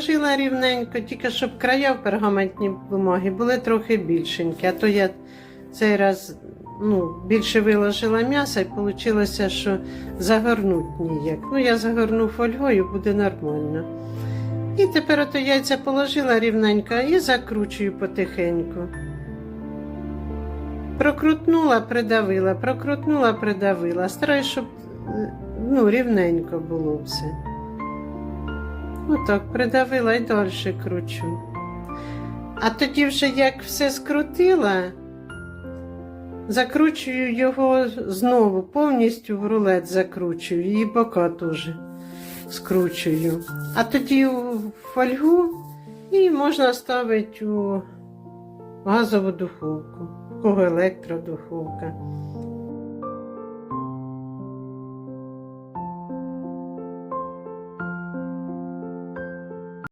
положила рівненько, тільки щоб края в пергаментній бумагі були трохи більшенькі. А то я цей раз ну, більше виложила м'яса і вийшло, що загорнуть ніяк. Ну, я загорну фольгою, буде нормально. І тепер ото яйця положила рівненько і закручую потихеньку. Прокрутнула, придавила, прокрутнула, придавила. Стараюсь, щоб е, ну, рівненько було все. Отак, придавила і далі кручу. А тоді вже як все скрутила, закручую його знову, повністю в рулет закручую і бока теж скручую. А тоді у фольгу і можна ставити у газову духовку, у кого електродуховка.